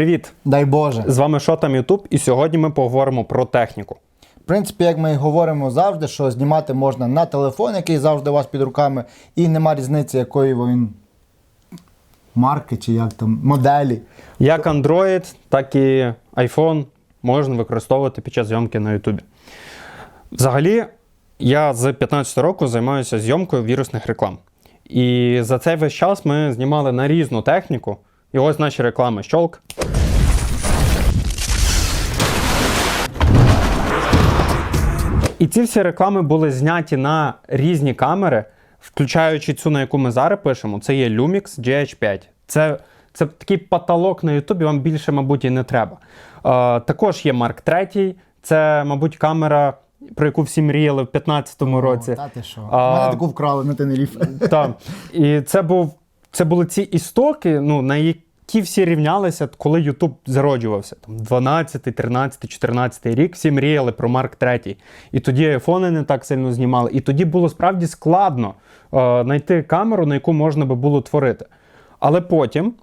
Привіт! Дай Боже. З вами Шотам Ютуб, і сьогодні ми поговоримо про техніку. В принципі, як ми і говоримо завжди, що знімати можна на телефон, який завжди у вас під руками, і нема різниці, якої він марки чи як там моделі. Як Android, так і iPhone можна використовувати під час зйомки на Ютубі. Взагалі, я з 15 року займаюся зйомкою вірусних реклам. І за цей весь час ми знімали на різну техніку. І ось наші реклами щолк. І ці всі реклами були зняті на різні камери, включаючи цю, на яку ми зараз пишемо, це є Lumix GH5. Це, це такий потолок на Ютубі, вам більше, мабуть, і не треба. Е, також є Mark III, це, мабуть, камера, про яку всі мріяли в 2015 році. О, та ти що? Мене таку вкрали на Тенеріф. Так. І це був це були ці істоки, ну, на які всі рівнялися, коли Ютуб зароджувався. Там 12, 13, 14 рік всі мріяли про Марк III. І тоді айфони не так сильно знімали. І тоді було справді складно е, знайти камеру, на яку можна би було творити. Але потім,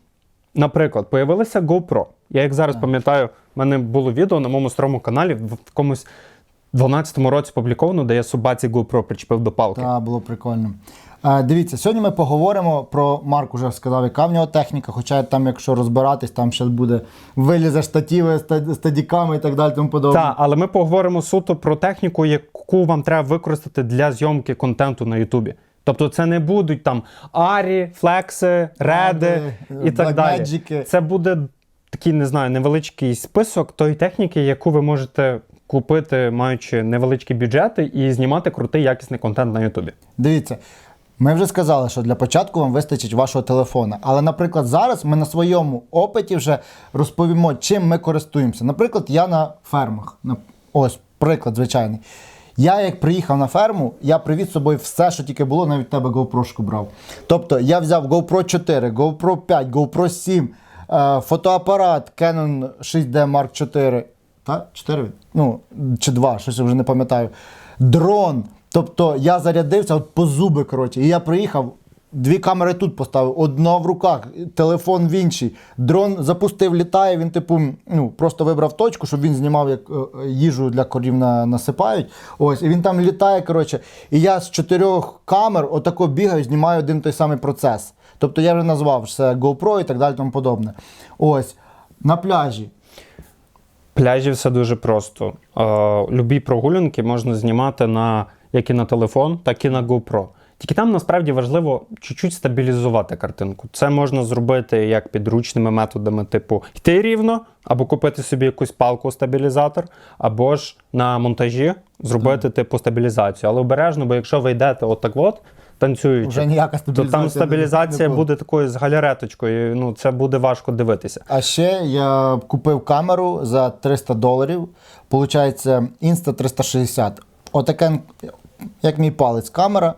наприклад, появилася GoPro. Я як зараз пам'ятаю, в мене було відео на моєму старому каналі в якомусь 12-му році публіковано, де я собаці GoPro причепив до палки. Так, було прикольно. Дивіться, сьогодні ми поговоримо про Марк уже сказав, яка в нього техніка, хоча там, якщо розбиратись, там ще буде вилізе штативи ста- стадіками і так далі, тому подобне. Так, але ми поговоримо суто про техніку, яку вам треба використати для зйомки контенту на Ютубі. Тобто це не будуть там арі, флекси, реди і так далі. Це буде такий, не знаю, невеличкий список тої техніки, яку ви можете купити, маючи невеличкі бюджети, і знімати крутий якісний контент на Ютубі. Дивіться, ми вже сказали, що для початку вам вистачить вашого телефона. Але, наприклад, зараз ми на своєму опиті вже розповімо, чим ми користуємося. Наприклад, я на фермах. Ось приклад звичайний. Я як приїхав на ферму, я привіз з собою все, що тільки було, навіть тебе GoPro брав. Тобто я взяв GoPro 4, GoPro 5, GoPro 7, е, фотоапарат Canon 6D Mark 4. Та? 4? Ну, чи 2, щось вже не пам'ятаю. Дрон. Тобто я зарядився от по зуби, коротше, і я приїхав. Дві камери тут поставив, одна в руках, телефон в іншій. Дрон запустив, літає. Він, типу, ну просто вибрав точку, щоб він знімав, як е, е, їжу для корів на, насипають. Ось, і він там літає. Коротше, і я з чотирьох камер отако бігаю, знімаю один той самий процес. Тобто я вже назвав це GoPro і так далі, тому подобне. Ось на пляжі. Пляжі все дуже просто. Е, любі прогулянки можна знімати на як і на телефон, так і на GoPro. Тільки там насправді важливо чуть-чуть стабілізувати картинку. Це можна зробити як підручними методами, типу йти рівно, або купити собі якусь палку-стабілізатор, або ж на монтажі зробити типу стабілізацію. Але обережно, бо якщо ви йдете отак от, танцюючи, Вже ніяка то там стабілізація буде такою з галереточкою. Ну це буде важко дивитися. А ще я купив камеру за 300 доларів. Получається Insta 360. Отаке, як мій палець, камера.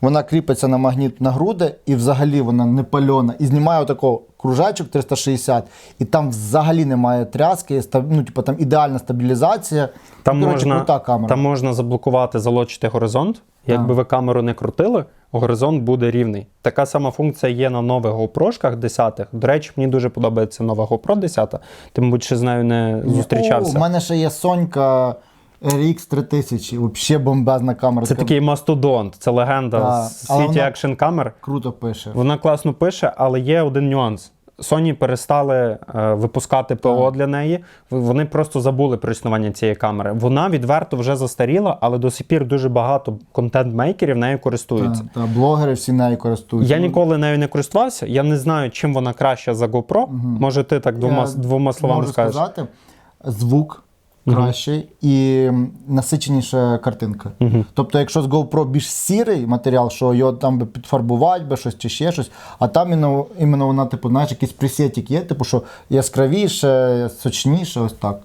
Вона кріпиться на магніт на груди, і взагалі вона не пальона. І знімає отако кружечок 360, і там взагалі немає тряски, ну, типу, там ідеальна стабілізація. Там Коротше, можна, крута камера. там можна заблокувати, залочити горизонт. Якби ви камеру не крутили, горизонт буде рівний. Така сама функція є на нових GoPro 10. До речі, мені дуже подобається нова GoPro 10. Ти, мабуть, ще з нею не зустрічався. У мене ще є Сонька RX 3000, взагалі бомбезна камера. Це такий мастодонт, це легенда Так, з світі екшн камер. Круто пише. Вона класно пише, але є один нюанс. Сony перестали е, випускати ПО для неї. Вони просто забули про існування цієї камери. Вона відверто вже застаріла, але до сих пір дуже багато контент-мейкерів нею користуються. Та, та, блогери всі нею користуються. Я ніколи нею не користувався. Я не знаю, чим вона краща за GoPro. Може, ти так двома, Я двома словами можу скажеш. сказати, звук кращий і насиченіша картинка. Тобто, якщо з GoPro більш сірий матеріал, що його там би підфарбувати, би щось чи ще щось, а там іменно, іменно вона, типу, знаєш, якийсь пресетик є, типу, що яскравіше, сочніше, ось так.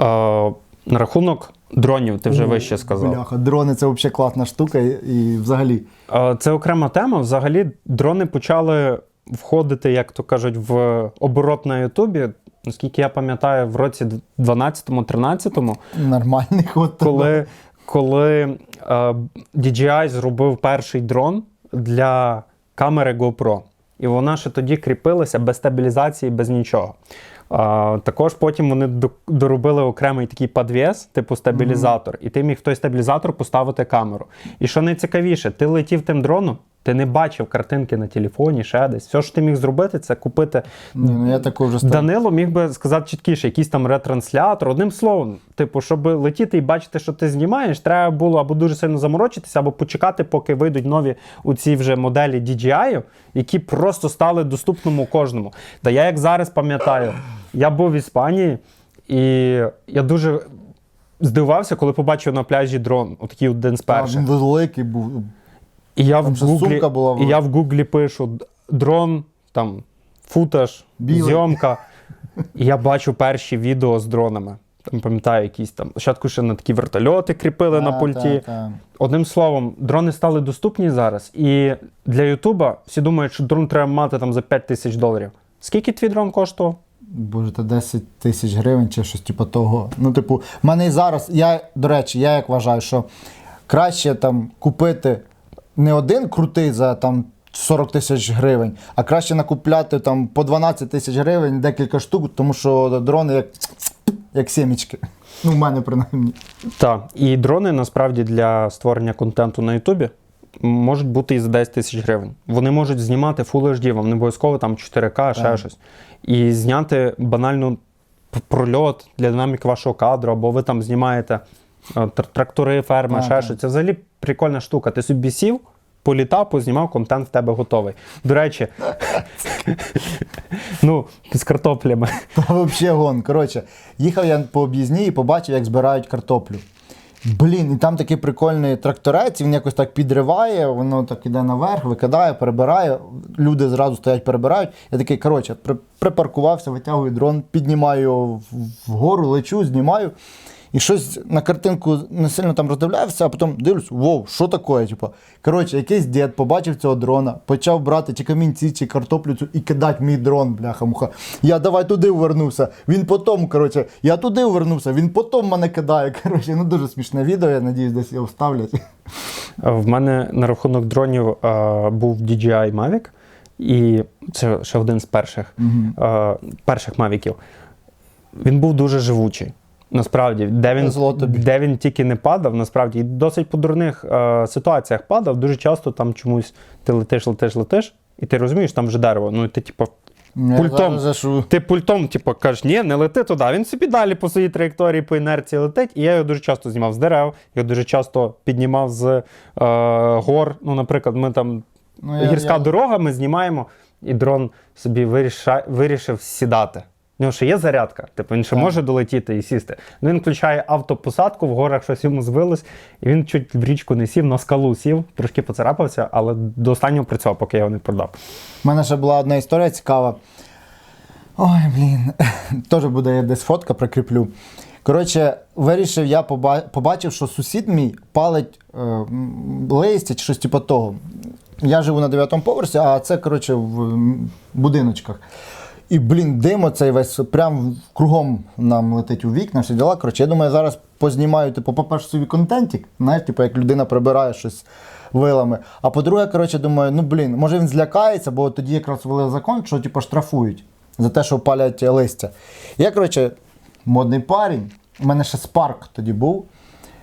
Е, на рахунок дронів, ти вже вище сказав. Бляха, дрони це взагалі класна штука, і, взагалі. Це окрема тема. Взагалі, дрони почали входити, як то кажуть, в оборот на Ютубі. Наскільки я пам'ятаю, в році 12-13, Нормальний ход. коли, коли е, DJI зробив перший дрон для камери GoPro. І вона ще тоді кріпилася без стабілізації, без нічого. А, також потім вони доробили окремий такий подвес, типу стабілізатор, і ти міг в той стабілізатор поставити камеру. І що найцікавіше, ти летів тим дроном, ти не бачив картинки на телефоні, ще десь. Все, що ти міг зробити, це купити. Ні, ну я таку вже став. Данило міг би сказати чіткіше, якийсь там ретранслятор. Одним словом, типу, щоб летіти і бачити, що ти знімаєш, треба було або дуже сильно заморочитися, або почекати, поки вийдуть нові у ці вже моделі DJI, які просто стали доступному кожному. Та я як зараз пам'ятаю, я був в Іспанії, і я дуже здивувався, коли побачив на пляжі дрон, отакий один з перших. Він великий був. І я, в Там Гуглі, була і я в Гуглі пишу дрон, там, футаж, Білий. зйомка. І я бачу перші відео з дронами. Там пам'ятаю, якісь там. Спочатку ще на такі вертольоти кріпили на пульті. та, та. Одним словом, дрони стали доступні зараз. І для Ютуба всі думають, що дрон треба мати там за 5 тисяч доларів. Скільки твій дрон коштував? Боже, та 10 тисяч гривень чи щось типу того. Ну, типу, в мене і зараз, я, до речі, я як вважаю, що краще там купити не один крутий за там 40 тисяч гривень, а краще накупляти там по 12 тисяч гривень декілька штук, тому що дрони як, як сімечки. Ну, в мене принаймні. Так. І дрони насправді для створення контенту на Ютубі можуть бути і за 10 тисяч гривень. Вони можуть знімати Full HD, вам не обов'язково там 4К, ще Так. щось. І зняти банально прольот для динаміки вашого кадру, або ви там знімаєте трактори, ферми, Так, ще так. щось. Це взагалі прикольна штука. Ти собі сів, політав, познімав, контент в тебе готовий. До речі, ну, з картоплями. Та взагалі гон. Коротше, їхав я по об'їзній і побачив, як збирають картоплю. Блін, і там такий прикольний тракторець, він якось так підриває, воно так іде наверх, викидає, перебирає. Люди зразу стоять, перебирають. Я такий, коротше, при- припаркувався, витягую дрон, піднімаю його вгору, лечу, знімаю. І щось на картинку не сильно там роздивлявся, а потім дивлюсь, вов, що таке? Типу, коротше, якийсь дід побачив цього дрона, почав брати чи камінці, чи картоплю цю і кидати мій дрон, бляха-муха. Я давай туди вернувся. Він потім, коротше, я туди вернувся, він потім мене кидає. Коротше, ну дуже смішне відео, я надіюсь, десь його вставлять. В мене на рахунок дронів е, був DJI Mavic, і це ще один з перших, е, перших мавіків. Він був дуже живучий. Насправді, де він, Зло тобі. де він тільки не падав, насправді, і досить по дурних е, ситуаціях падав. Дуже часто там чомусь ти летиш, летиш, летиш, і ти розумієш, там вже дерево. Ну і ти, типу, Пультом. ти пультом, типу, кажеш, ні, не лети туди. Він собі далі по своїй траєкторії, по інерції летить. І я його дуже часто знімав з дерев, його дуже часто піднімав з е, гор. Ну, наприклад, ми там Ну, я- гірська я- дорога, ми знімаємо, і дрон собі виріша, вирішив сідати. Нього ще є зарядка, типу він ще Так. може долетіти і сісти. Ну, він включає автопосадку, в горах щось йому звилось, і він чуть в річку не сів, на скалу сів, трошки поцарапався, але до останнього працював, поки я його не продав. У мене ще була одна історія цікава. Ой, блін. Теж буде я десь фотка прикріплю. Коротше, вирішив, я побачив, що сусід мій палить е, листя чи щось типу того. Я живу на 9 поверсі, а це, коротше, в будиночках. І, блін, дим оцей весь прям кругом нам летить у вікна, всі діла. Коротше, я думаю, зараз познімаю, типу, по-перше, собі контентик, знаєш, типу, як людина прибирає щось вилами. А по-друге, коротше, думаю, ну блін, може він злякається, бо тоді якраз ввели закон, що типу, штрафують за те, що палять листя. Я, коротше, модний парень, у мене ще спарк тоді був.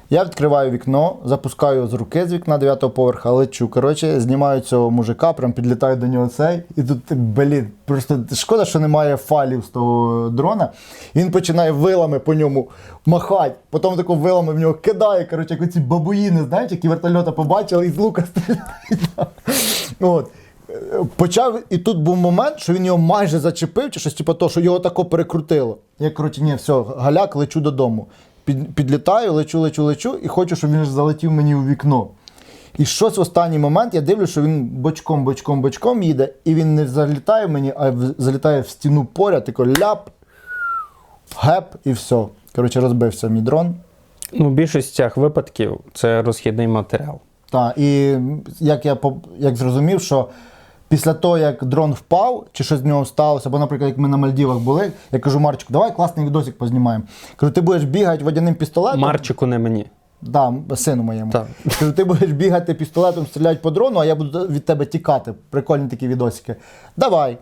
Я відкриваю вікно, запускаю з руки з вікна 9 поверха, лечу. Коротше, знімаю цього мужика, прям підлітаю до нього цей. І тут, блін, просто шкода, що немає файлів з того дрона. І він починає вилами по ньому махати. Потім тако вилами в нього кидає. Коротше, як оці бабуїни, знаєш, які вертольота побачили і з лука стріляють. От. Почав, і тут був момент, що він його майже зачепив, чи щось типу того, що його тако перекрутило. Я, коротше, ні, все, галяк, лечу додому. Під, підлітаю, лечу, лечу, лечу, і хочу, щоб він залетів мені у вікно. І щось в останній момент я дивлюсь, що він бочком, бочком, бочком їде, і він не залітає мені, а в- залітає в стіну поряд, тако ляп, геп, і все. Коротше, розбився мій дрон. Ну, більшість цих випадків це розхідний матеріал. Так, і як я як зрозумів, що після того, як дрон впав, чи щось з нього сталося, бо, наприклад, як ми на Мальдівах були, я кажу, Марчику, давай класний відосик познімаємо. Кажу, ти будеш бігати водяним пістолетом. Марчику не мені. Да, сину моєму. Так. Кажу, ти будеш бігати пістолетом, стріляти по дрону, а я буду від тебе тікати. Прикольні такі відосики. Давай.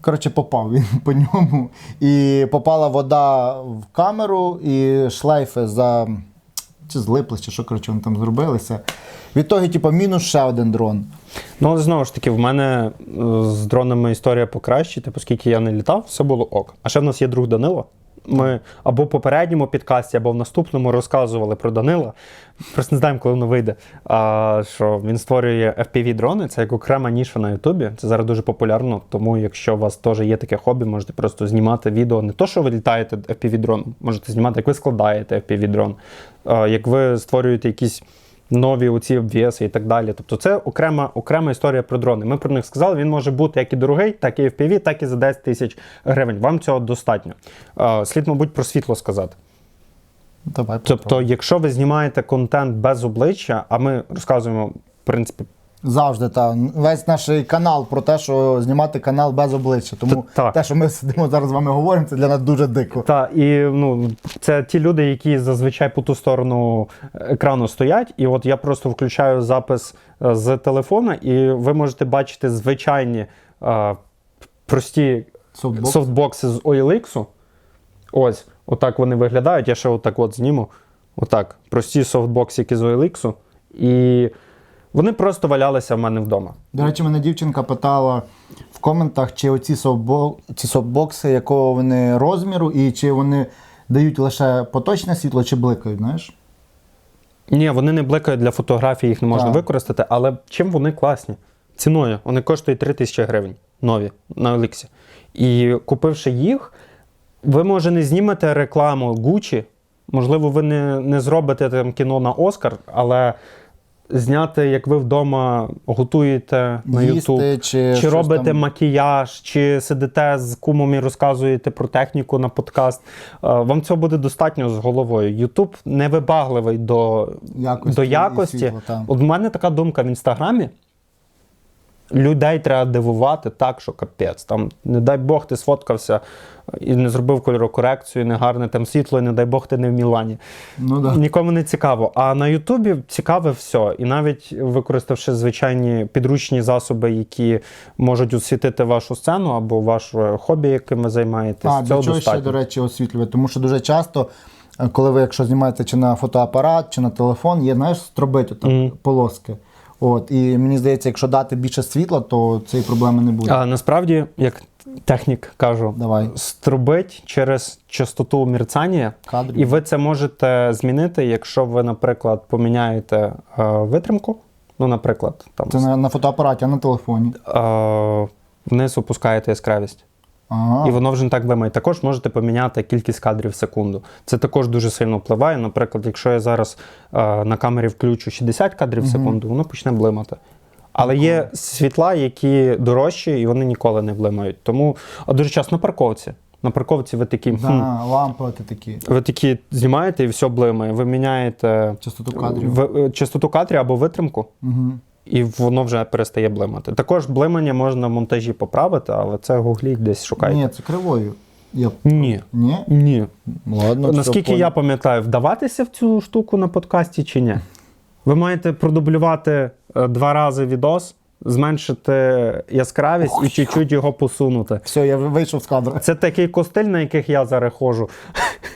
Коротше, попав він по ньому. І попала вода в камеру, і шлейфи за. Чи злиплись, чи що, коротше, вони там зробилися. Відтоді, типу, мінус ще один дрон. Ну, але знову ж таки, в мене е, з дронами історія покращити, оскільки я не літав, все було ок. А ще в нас є друг Данило. Ми або в попередньому підкасті, або в наступному розказували про Данила. Просто не знаємо, коли воно вийде. А, що він створює FPV-дрони, це як окрема ніша на Ютубі. Це зараз дуже популярно. Тому, якщо у вас теж є таке хобі, можете просто знімати відео. Не то, що ви літаєте FPV-дроном, можете знімати, як ви складаєте FPV-дрон, як ви створюєте якісь нові оці обвіси і так далі. Тобто це окрема, окрема історія про дрони. Ми про них сказали, він може бути як і дорогий, так і FPV, так і за 10 тисяч гривень. Вам цього достатньо. А, Слід, мабуть, про світло сказати. Давай Тобто, якщо ви знімаєте контент без обличчя, а ми розказуємо, в принципі, Завжди так. Весь наш канал про те, що знімати канал без обличчя. Тому Та- так. те, що ми сидимо зараз з вами говоримо, це для нас дуже дико. та і ну це ті люди, які зазвичай по ту сторону екрану стоять. І от я просто включаю запис е, з телефона, і ви можете бачити звичайні е, прості Софтбокс. софтбокси з OLX. Ось, отак вони виглядають. Я ще отак от зніму. Отак. Прості софтбоксики з OLX. І вони просто валялися в мене вдома. До речі, мене дівчинка питала в коментах, чи оці софтбо- ці софтбокси, якого вони розміру, і чи вони дають лише поточне світло, чи бликають, знаєш? Ні, вони не бликають для фотографії, їх не можна Так. використати, але чим вони класні? Ціною. Вони коштують 3 тисячі гривень нові на OLX. І купивши їх, ви може не знімете рекламу Gucci, можливо, ви не, не зробите там кіно на Оскар, але зняти, як ви вдома готуєте на Їсти, YouTube, чи чи щось робите там. макіяж, чи сидите з кумом і розказуєте про техніку на подкаст. е, Вам цього буде достатньо з головою. YouTube невибагливий до Якості до і якості. світла. От в мене така думка в інстаграмі. Людей треба дивувати так, що капець. Там, не дай Бог, ти сфоткався і не зробив кольорокорекцію, не гарне там світло, і не дай Бог, ти не в Мілані. Ну да. Нікому не цікаво. А на Ютубі цікаве все. І навіть використавши звичайні підручні засоби, які можуть освітити вашу сцену або ваше хобі, яким ви займаєтесь, А, для цього чого ще, до речі, освітлювати? Тому що дуже часто, е, коли ви, якщо знімаєте чи на фотоапарат, чи на телефон, є, знаєш, стробить отак Мгм. полоски. От, і мені здається, якщо дати більше світла, то цієї проблеми не буде. А насправді, як технік кажу, Давай. струбить через частоту мерцання, Кадрів. і ви це можете змінити, якщо ви, наприклад, поміняєте е, витримку. Ну, наприклад, там Це на, на фотоапараті, а на телефоні. е, вниз опускаєте яскравість. Ага. І воно вже не так блимає. Також можете поміняти кількість кадрів в секунду. Це також дуже сильно впливає. Наприклад, якщо я зараз е, на камері включу 60 кадрів в секунду, воно почне блимати. Але є світла, які дорожчі, і вони ніколи не блимають. Тому, а дуже часто на парковці. На парковці ви такі, хм, Да, лампи ти такі. ви такі знімаєте і все блимає. Ви міняєте Частоту кадрів. в- е, частоту кадрів або витримку, Угу. І воно вже перестає блимати. Також блимання можна в монтажі поправити, але це гугліть десь шукайте. Ні, це кривою. Я... Ні. Ні? Ні. Ладно, Наскільки я пам'ятаю, вдаватися в цю штуку на подкасті чи ні? Ви маєте продублювати е, два рази відос, зменшити яскравість і чуть-чуть його посунути. Все, я вийшов з кадру. Це такий костиль, на яких я зараз ходжу.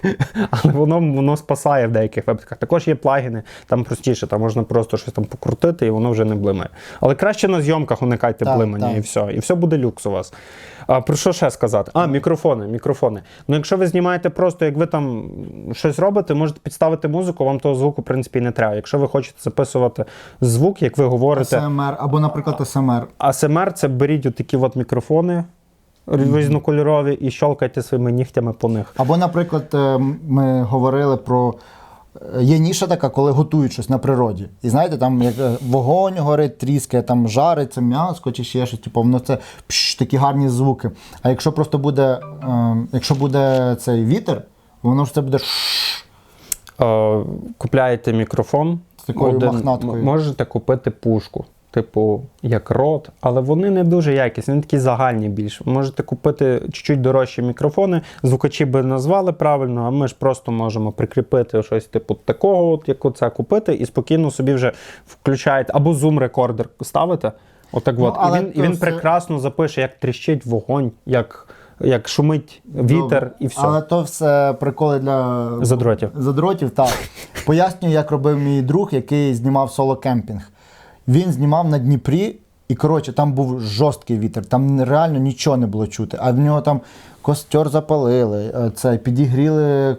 Але воно, воно спасає в деяких випадках. Також є плагіни, там простіше, там можна просто щось там покрутити, і воно вже не блимає. Але краще на зйомках уникайте Так, блимання так. і все. І все буде люкс у вас. А, про що ще сказати? А, мікрофони. мікрофони. Ну, якщо ви знімаєте просто, як ви там щось робите, можете підставити музику, вам того звуку, в принципі, і не треба. Якщо ви хочете записувати звук, як ви говорите. СМР, або, наприклад, СМР. АСМР це беріть отакі от мікрофони різнокольорові і щелкайте своїми нігтями по них. Або, наприклад, е, ми говорили про. е, Є ніша така, коли готують щось на природі. І знаєте, там як е, вогонь горить, тріскає, там жариться м'ясо чи ще щось, типу, воно це пш, такі гарні звуки. А якщо просто буде, е, якщо буде цей вітер, воно ж це буде. Е, купляєте мікрофон. З такою мохнаткою. м- Можете купити пушку, типу як рот, але вони не дуже якісні, вони такі загальні більш. Можете купити чуть-чуть дорожчі мікрофони. Звукачі би назвали правильно, а ми ж просто можемо прикріпити щось типу такого, от, як оце купити, і спокійно собі вже включаєте або зум-рекордер ставите. Отак Ну, от. і він, і він все- прекрасно запише, як тріщить вогонь, як, як шумить вітер Добре. і все. Але то все приколи для Задротів. Задротів, так. Пояснюю, як робив мій друг, який знімав соло-кемпінг. Він знімав на Дніпрі, і коротше, там був жорсткий вітер, там реально нічого не було чути. А в нього там костер запалили, е, це, підігріли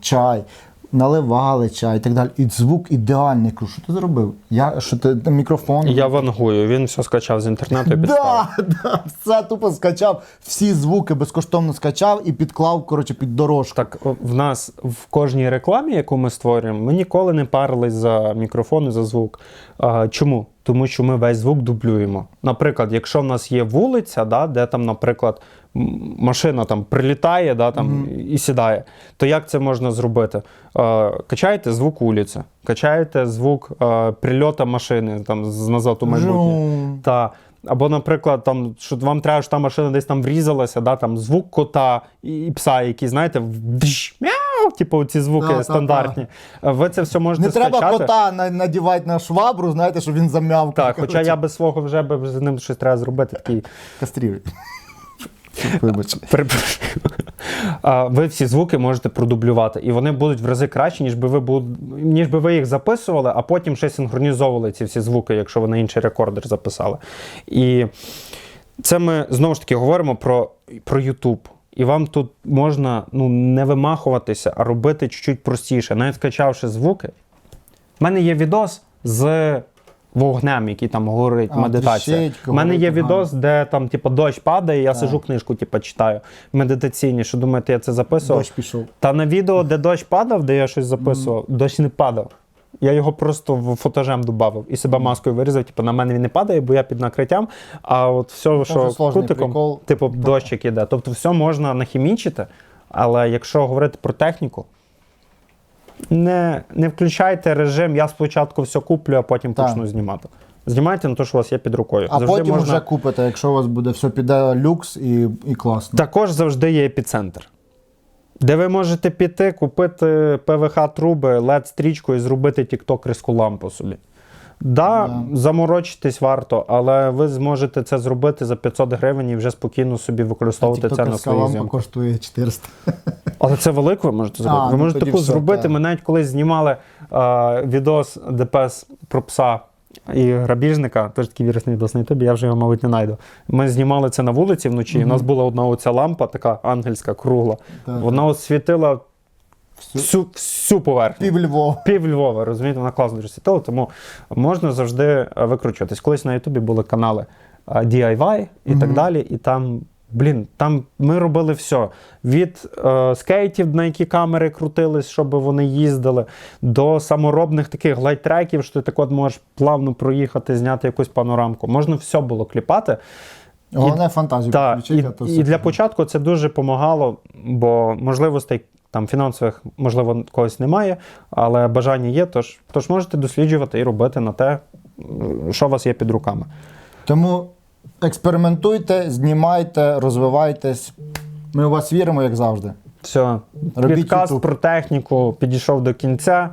чай, наливали чай і так далі. І звук ідеальний. Кажу, що ти зробив? Я, що ти мікрофон? Я вангую, він все скачав з інтернету і підставив. Да, да, все тупо скачав, всі звуки безкоштовно скачав і підклав, коротше, під дорожку. Так, в нас в кожній рекламі, яку ми створюємо, ми ніколи не парились за мікрофон і за звук. А, чому? Тому що ми весь звук дублюємо. Наприклад, якщо в нас є вулиця, да, де там, наприклад, машина там прилітає да, там, і сідає, то як це можна зробити? Е, качаєте звук вулиці, качаєте звук е, прильота машини там, з назад у майбутнє. Жум. Та. Або, наприклад, там, що вам треба, що та машина десь там врізалася, да, там звук кота і, і пса, які, знаєте, вдж, мяу, типу ці звуки Да, та, стандартні. Ви це все можете Не треба кота на- надівати на швабру, знаєте, щоб він зам'яв. Так, хоча я без свого вже би з ним щось треба зробити. Такий Кастрюй. Вибач. Ви всі звуки можете продублювати, і вони будуть в рази кращі, ніж би ви буд... ніж би ви їх записували, а потім ще синхронізовували ці всі звуки, якщо ви на інший рекордер записали. І це ми знову ж таки говоримо про, про YouTube. І вам тут можна ну, не вимахуватися, а робити чуть-чуть простіше. Навіть скачавши звуки. У мене є відос з вогнем, який там горить, А, медитація. У мене є відос, де там, типу, дощ падає, і я сижу книжку, типу, читаю. Медитаційні. Що думаєте, я це записував? Дощ пішов. Та на відео, де дощ падав, де я щось записував, дощ не падав. Я його просто в фотожем додав і себе маскою вирізав. Типу, на мене він не падає, бо я під накриттям. А от все, що вже кутиком, прикол. типу, дощик іде. Тобто, все можна нахімічити, але якщо говорити про техніку, не, не включайте режим, я спочатку все куплю, а потім Так. почну знімати. Знімайте на те, що у вас є під рукою. А Завжди потім можна- вже купите, якщо у вас буде все піде люкс і, і класно. також завжди є епіцентр. Де ви можете піти, купити ПВХ-труби, LED-стрічку і зробити тіктокерську лампу собі. Да, Да. заморочитись варто, але ви зможете це зробити за 500 гривень і вже спокійно собі використовувати це на Тіктокерська свої лампа коштує 400. Але це велике ви можете зробити. А, ви ну можете таку все, зробити. так. Ми навіть колись знімали е, відос ДПС про пса і грабіжника, теж такий вірусний відос на Ютубі, я вже його, мабуть, не знайду. Ми знімали це на вулиці вночі, і в нас була одна оця лампа, така ангельська, кругла. Так, Вона освітила Всю- всю, поверхню. Пів Львова. Пів Львова, розумієте, вона класно дуже світила, тому можна завжди е, викручуватись. Колись на Ютубі були канали е, DIY і так далі, і там. Блін, там ми робили все. Від е, скейтів, на які камери крутились, щоб вони їздили, до саморобних таких глайтреків, що ти так от можеш плавно проїхати, зняти якусь панорамку. Можна все було кліпати. Головне фантазію Так, і, то і для початку це дуже допомагало, бо можливостей там фінансових, можливо, когось немає, але бажання є, тож, тож можете досліджувати і робити на те, що у вас є під руками. Тому експериментуйте, знімайте, розвивайтесь. Ми у вас віримо, як завжди. Все, Робіть Підказ YouTube. про техніку підійшов до кінця,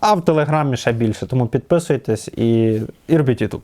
а в Телеграмі ще більше. Тому підписуйтесь і, і робіть YouTube.